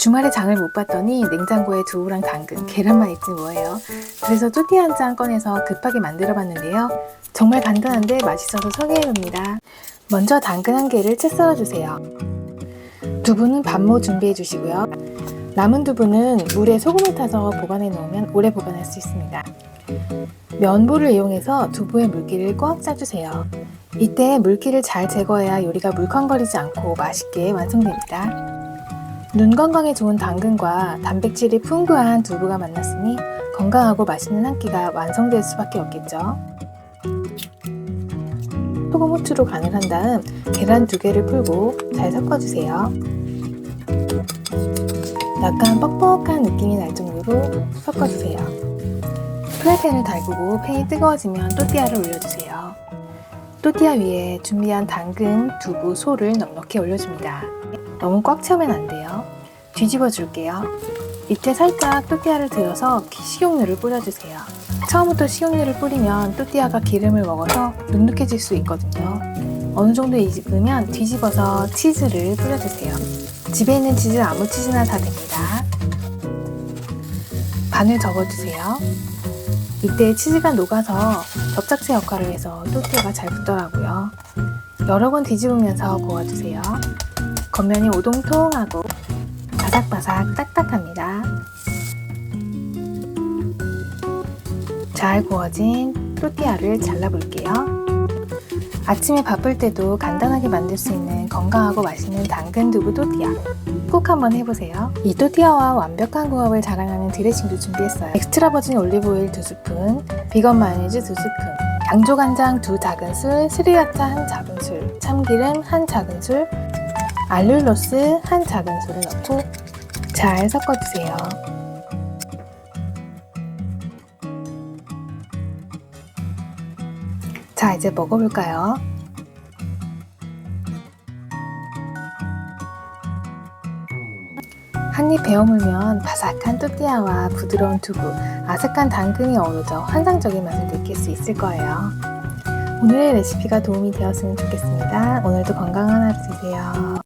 주말에 장을 못 봤더니 냉장고에 두부랑 당근, 계란만 있지 뭐예요. 그래서 또띠 한 장 꺼내서 급하게 만들어 봤는데요. 정말 간단한데 맛있어서 소개해 봅니다. 먼저 당근 한 개를 채 썰어 주세요. 두부는 반모 준비해 주시고요. 남은 두부는 물에 소금을 타서 보관해 놓으면 오래 보관할 수 있습니다. 면보를 이용해서 두부의 물기를 꽉 짜주세요. 이때 물기를 잘 제거해야 요리가 물컹거리지 않고 맛있게 완성됩니다. 눈 건강에 좋은 당근과 단백질이 풍부한 두부가 만났으니 건강하고 맛있는 한 끼가 완성될 수밖에 없겠죠. 소금 후추로 간을 한 다음 계란 두 개를 풀고 잘 섞어주세요. 약간 뻑뻑한 느낌이 날 정도로 섞어주세요. 프라이팬을 달구고 팬이 뜨거워지면 또띠아를 올려주세요. 또띠아 위에 준비한 당근, 두부, 소를 넉넉히 올려줍니다. 너무 꽉 채우면 안 돼요. 뒤집어 줄게요. 밑에 살짝 또띠아를 들어서 식용유를 뿌려주세요. 처음부터 식용유를 뿌리면 또띠아가 기름을 먹어서 눅눅해질 수 있거든요. 어느 정도 익으면 뒤집어서 치즈를 뿌려주세요. 집에 있는 치즈 아무 치즈나 다 됩니다. 반을 접어주세요. 이때 치즈가 녹아서 접착제 역할을 해서 또띠아가 잘 붙더라고요. 여러 번 뒤집으면서 구워주세요. 겉면이 오동통하고 바삭바삭 딱딱합니다. 잘 구워진 또띠아를 잘라볼게요. 아침에 바쁠 때도 간단하게 만들 수 있는 건강하고 맛있는 당근 두부 또띠아 꼭 한번 해보세요. 이 또띠아와 완벽한 궁합을 자랑하는 드레싱도 준비했어요. 엑스트라 버진 올리브오일 2스푼, 비건 마요네즈 2스푼, 양조 간장 2 작은술, 스리라차 1 작은술, 참기름 1 작은술, 알룰로스 1 작은술을 넣고 잘 섞어주세요. 자, 이제 먹어볼까요? 한입 베어물면 바삭한 또띠아와 부드러운 두부, 아삭한 당근이 어우러져 환상적인 맛을 느낄 수 있을 거예요. 오늘의 레시피가 도움이 되었으면 좋겠습니다. 오늘도 건강한 하루 되세요.